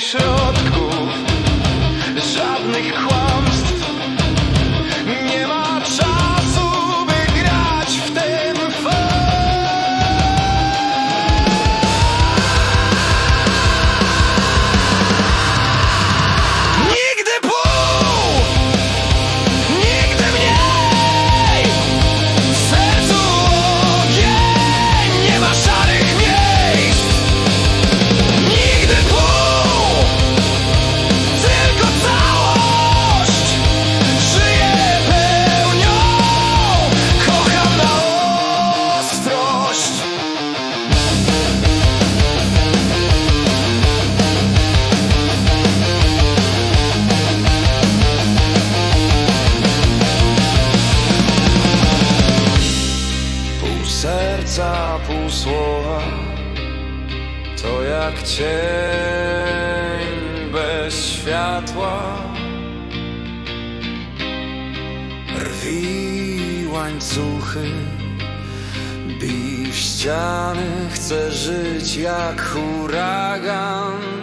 środku słowa to jak cień bez światła. Rwi łańcuchy, bij ściany, chcę żyć jak huragan.